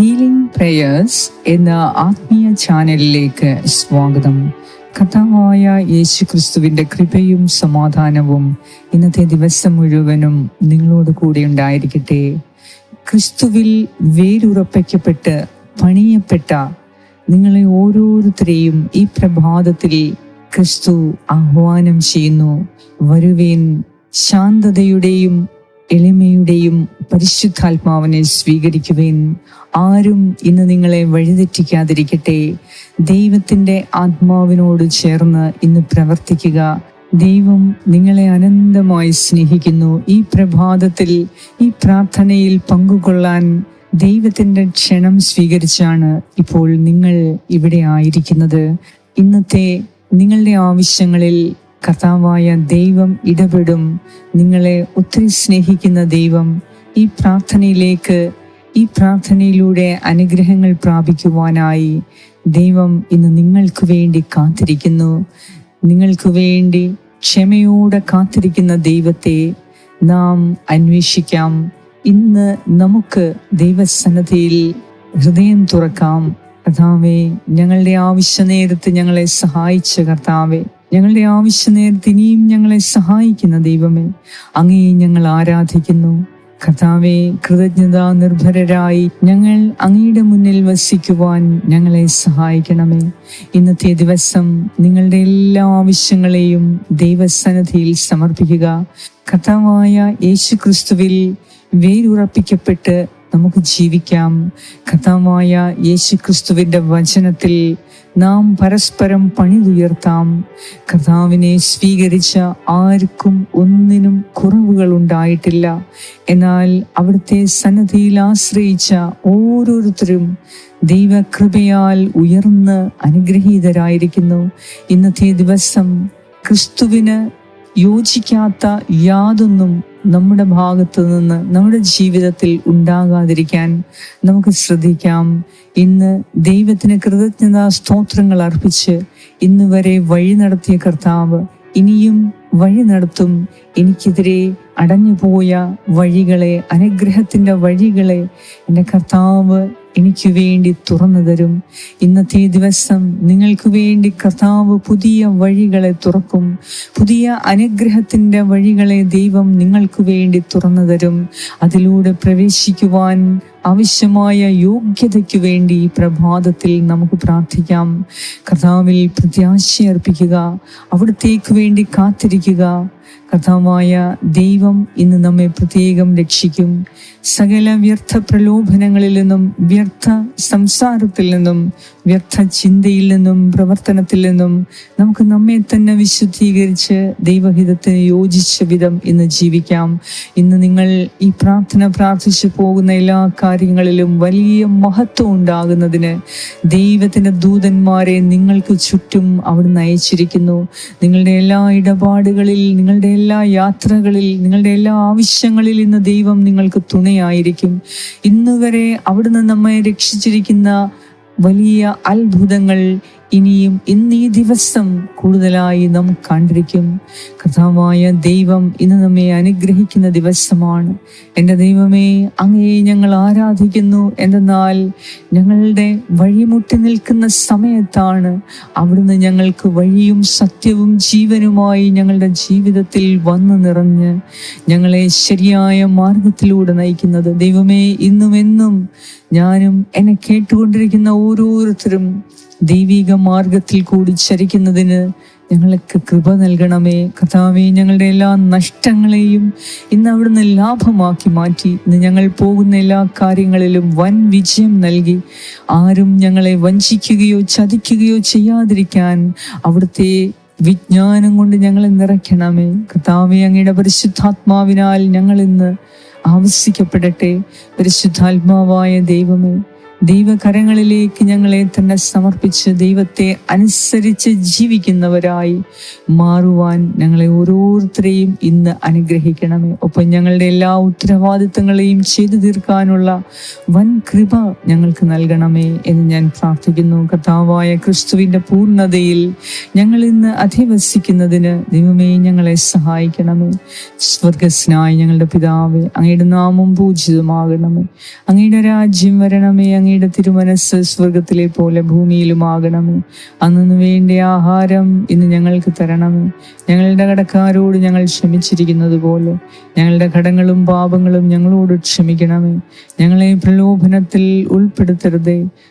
Healing prayers എന്ന ആത്മീയ ചാനലിലേക്ക് സ്വാഗതം. കഥാവായ യേശു ക്രിസ്തുവിന്റെ കൃപയും സമാധാനവും ഇന്നത്തെ ദിവസം മുഴുവനും നിങ്ങളോട് കൂടെ ഉണ്ടായിരിക്കട്ടെ. ക്രിസ്തുവിൽ വേരുറപ്പിക്കപ്പെട്ട് പണിയപ്പെട്ട നിങ്ങളെ ഓരോരുത്തരെയും ഈ പ്രഭാതത്തിൽ ക്രിസ്തു ആഹ്വാനം ചെയ്യുന്നു. വരുവേൻ ശാന്തതയുടെയും എളിമയുടെയും പരിശുദ്ധാത്മാവിനെ സ്വീകരിക്കുവേൻ. ആരും ഇന്ന് നിങ്ങളെ വഴിതെറ്റിക്കാതിരിക്കട്ടെ. ദൈവത്തിന്റെ ആത്മാവിനോട് ചേർന്ന് ഇന്ന് പ്രവർത്തിക്കുക. ദൈവം നിങ്ങളെ അനന്തമായി സ്നേഹിക്കുന്നു. ഈ പ്രഭാതത്തിൽ ഈ പ്രാർത്ഥനയിൽ പങ്കുകൊള്ളാൻ ദൈവത്തിന്റെ ക്ഷണം സ്വീകരിച്ചാണ് ഇപ്പോൾ നിങ്ങൾ ഇവിടെ ആയിരിക്കുന്നത്. ഇന്നത്തെ നിങ്ങളുടെ ആവശ്യങ്ങളിൽ കർത്താവായ ദൈവം ഇടപെടും. നിങ്ങളെ ഒത്തിരി സ്നേഹിക്കുന്ന ദൈവം ഈ പ്രാർത്ഥനയിലേക്ക് ഈ പ്രാർത്ഥനയിലൂടെ അനുഗ്രഹങ്ങൾ പ്രാപിക്കുവാനായി ദൈവം ഇന്ന് നിങ്ങൾക്ക് വേണ്ടി കാത്തിരിക്കുന്നു. നിങ്ങൾക്ക് വേണ്ടി ക്ഷമയോടെ കാത്തിരിക്കുന്ന ദൈവത്തെ നാം അന്വേഷിക്കാം. ഇന്ന് നമുക്ക് ദൈവസന്നദ്ധിയിൽ ഹൃദയം തുറക്കാം. കർത്താവേ ഞങ്ങളുടെ ആവശ്യ നേരത്ത് ഞങ്ങളെ സഹായിച്ച കർത്താവെ ഞങ്ങളുടെ ആവശ്യ ഇനിയും ഞങ്ങളെ സഹായിക്കുന്ന ദൈവമേ അങ്ങേ ഞങ്ങൾ ആരാധിക്കുന്നു. കർത്താവെ കൃതജ്ഞത നിർഭരരായി ഞങ്ങൾ അങ്ങയുടെ മുന്നിൽ വസിക്കുവാൻ ഞങ്ങളെ സഹായിക്കണമേ. ഇന്നത്തെ ദിവസം നിങ്ങളുടെ എല്ലാ ആവശ്യങ്ങളെയും ദൈവസന്നിധിയിൽ സമർപ്പിക്കുക. കർത്താവായ യേശു ക്രിസ്തുവിൽ വേരുറപ്പിക്കപ്പെട്ട് നമുക്ക് ജീവിക്കാം. കർത്താവായ യേശു ക്രിസ്തുവിന്റെ വചനത്തിൽ നാം പരസ്പരം പണിതുയർത്താം. കർത്താവിനെ സ്വീകരിച്ച ആർക്കും ഒന്നിനും കുറവുകൾ ഉണ്ടായിട്ടില്ല. എന്നാൽ അവിടുത്തെ സന്നദ്ധിയിൽ ആശ്രയിച്ച ഓരോരുത്തരും ദൈവകൃപയാൽ ഉയർന്ന് അനുഗ്രഹീതരായിരിക്കുന്നു. ഇന്നത്തെ ദിവസം ക്രിസ്തുവിന് യോജിക്കാത്ത യാതൊന്നും നമ്മുടെ ഭാഗത്ത് നിന്ന് നമ്മുടെ ജീവിതത്തിൽ ഉണ്ടാകാതിരിക്കാൻ നമുക്ക് ശ്രദ്ധിക്കാം. ഇന്ന് ദൈവത്തിന് കൃതജ്ഞതാ സ്തോത്രങ്ങൾ അർപ്പിച്ച് ഇന്ന് വരെ വഴി നടത്തിയ കർത്താവ് ഇനിയും വഴി നടത്തും. എനിക്കെതിരെ അടഞ്ഞുപോയ വഴികളെ അനുഗ്രഹത്തിന്റെ വഴികളെ എന്റെ കർത്താവ് എനിക്ക് വേണ്ടി തുറന്നു തരും. ഇന്നത്തെ ദിവസം നിങ്ങൾക്ക് വേണ്ടി കർത്താവ് പുതിയ വഴികളെ തുറക്കും. പുതിയ അനുഗ്രഹത്തിന്റെ വഴികളെ ദൈവം നിങ്ങൾക്ക് വേണ്ടി തുറന്നു തരും. അതിലൂടെ പ്രവേശിക്കുവാൻ ആവശ്യമായ യോഗ്യതയ്ക്ക് വേണ്ടി ഈ പ്രഭാതത്തിൽ നമുക്ക് പ്രാർത്ഥിക്കാം. കർത്താവിൽ പ്രത്യാശയർപ്പിക്കുക. അവിടത്തേക്ക് വേണ്ടി കാത്തിരിക്കുക. കർത്താവായ ദൈവം ഇന്ന് നമ്മെ പ്രത്യേകം രക്ഷിക്കും. സകല വ്യർത്ഥ പ്രലോഭനങ്ങളിൽ നിന്നും വ്യർത്ഥ സംസാരത്തിൽ നിന്നും വ്യർത്ഥ ചിന്തയിൽ നിന്നും പ്രവർത്തനത്തിൽ നിന്നും നമുക്ക് നമ്മെ തന്നെ വിശുദ്ധീകരിച്ച് ദൈവഹിതത്തിന് യോജിച്ച വിധം ഇന്ന് ജീവിക്കാം. ഇന്ന് നിങ്ങൾ ഈ പ്രാർത്ഥന പ്രാർത്ഥിച്ചു പോകുന്ന എല്ലാ കാര്യങ്ങളിലും വലിയ മഹത്വം ഉണ്ടാകുന്നതിന് ദൈവത്തിന്റെ ദൂതന്മാരെ നിങ്ങൾക്ക് ചുറ്റും അവിടുന്ന് നയിച്ചിരിക്കുന്നു നിങ്ങളുടെ എല്ലാ ഇടപാടുകളിൽ നിങ്ങളുടെ എല്ലാ യാത്രകളിൽ നിങ്ങളുടെ എല്ലാ ആവശ്യങ്ങളിൽ ഇന്ന് ദൈവം നിങ്ങൾക്ക് തുണയായിരിക്കും. ഇന്നുവരെ അവിടുന്ന് നമ്മെ രക്ഷിച്ചിരിക്കുന്ന വലിയ അത്ഭുതങ്ങൾ ഇനിയും ഇന്ന് ഈ ദിവസം കൂടുതലായി നാം കണ്ടിരിക്കും. കഥാവായ ദൈവം ഇന്ന് നമ്മെ അനുഗ്രഹിക്കുന്ന ദിവസമാണ്. എന്റെ ദൈവമേ അങ്ങേ ഞങ്ങൾ ആരാധിക്കുന്നു. എന്തെന്നാൽ ഞങ്ങളുടെ വഴിമുട്ടി നിൽക്കുന്ന സമയത്താണ് അവിടുന്ന് ഞങ്ങൾക്ക് വഴിയും സത്യവും ജീവനുമായി ഞങ്ങളുടെ ജീവിതത്തിൽ വന്നു നിറഞ്ഞ് ഞങ്ങളെ ശരിയായ മാർഗത്തിലൂടെ നയിക്കുന്നത്. ദൈവമേ ഇന്നും എന്നും ഞാനും എന്നെ കേട്ടുകൊണ്ടിരിക്കുന്ന ഓരോരുത്തരും ദൈവിക മാർഗത്തിൽ കൂടി ചരിക്കുന്നതിന് ഞങ്ങൾക്ക് കൃപ നൽകണമേ. കഥാവേ ഞങ്ങളുടെ എല്ലാ നഷ്ടങ്ങളെയും ഇന്ന് അവിടുന്ന് ലാഭമാക്കി മാറ്റി. ഇന്ന് ഞങ്ങൾ പോകുന്ന എല്ലാ കാര്യങ്ങളിലും വൻ വിജയം നൽകി. ആരും ഞങ്ങളെ വഞ്ചിക്കുകയോ ചതിക്കുകയോ ചെയ്യാതിരിക്കാൻ അവിടുത്തെ വിജ്ഞാനം കൊണ്ട് ഞങ്ങളെ നിറയ്ക്കണമേ. കർത്താവെ അങ്ങയുടെ പരിശുദ്ധാത്മാവിനാൽ ഞങ്ങൾ ഇന്ന് ആവശ്യിക്കപ്പെടട്ടെ പരിശുദ്ധാത്മാവായ ദൈവമേ ദൈവകരങ്ങളിലേക്ക് ഞങ്ങളെ തന്നെ സമർപ്പിച്ച് ദൈവത്തെ അനുസരിച്ച് ജീവിക്കുന്നവരായി മാറുവാൻ ഞങ്ങളെ ഓരോരുത്തരെയും ഇന്ന് അനുഗ്രഹിക്കണമേ. ഒപ്പം ഞങ്ങളുടെ എല്ലാ ഉത്തരവാദിത്തങ്ങളെയും ചെയ്തു തീർക്കാനുള്ള വൻ കൃപ ഞങ്ങൾക്ക് നൽകണമേ എന്ന് ഞാൻ പ്രാർത്ഥിക്കുന്നു. കർത്താവായ ക്രിസ്തുവിന്റെ പൂർണതയിൽ ഞങ്ങൾ ഇന്ന് അധിവസിക്കുന്നതിന് ദൈവമേ ഞങ്ങളെ സഹായിക്കണമേ. സ്വർഗസ്നായി ഞങ്ങളുടെ പിതാവേ അങ്ങയുടെ നാമം പൂജിതമാകണമേ. അങ്ങയുടെ രാജ്യം വരണമേ അങ്ങയുടെ അങ്ങയുടെ തിരുമനസ് സ്വർഗത്തിലെ പോലെ ഭൂമിയിലുമാകണമേ അന്നു വേണ്ട ആഹാരം ഇന്ന് ഞങ്ങൾക്ക് തരണമേ ഞങ്ങളുടെ കടക്കാരോട് ഞങ്ങൾ ക്ഷമിച്ചിരിക്കുന്നത് പോലെ. ഞങ്ങളുടെ കടങ്ങളും പാപങ്ങളും ഞങ്ങളോട് ക്ഷമിക്കണമേ. ഞങ്ങളെ പ്രലോഭനത്തിൽ ഉൾപ്പെടുത്തരുതേ.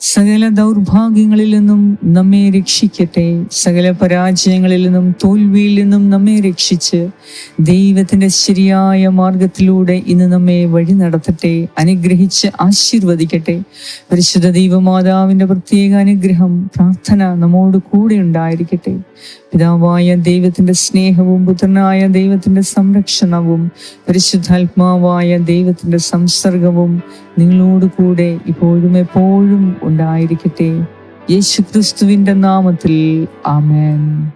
സകല ദൗർഭാഗ്യങ്ങളിൽ നിന്നും നമ്മെ രക്ഷിക്കട്ടെ. സകല പരാജയങ്ങളിൽ നിന്നും തോൽവിയിൽ നിന്നും നമ്മെ രക്ഷിച്ച് ദൈവത്തിന്റെ ശരിയായ മാർഗത്തിലൂടെ ഇന്ന് നമ്മെ വഴി നടത്തട്ടെ അനുഗ്രഹിച്ച് ആശീർവദിക്കട്ടെ. പരിശുദ്ധ ദൈവമാതാവിന്റെ പ്രത്യേക അനുഗ്രഹം പ്രാർത്ഥന നമ്മോട് കൂടെ ഉണ്ടായിരിക്കട്ടെ. പിതാവായ ദൈവത്തിന്റെ സ്നേഹവും പുത്രനായ ദൈവത്തിന്റെ സംരക്ഷണവും പരിശുദ്ധാത്മാവായ ദൈവത്തിന്റെ സംസർഗവും നിങ്ങളോട് കൂടെ ഇപ്പോഴും എപ്പോഴും ഉണ്ടായിരിക്കട്ടെ. യേശുക്രിസ്തുവിന്റെ നാമത്തിൽ. ആമേൻ.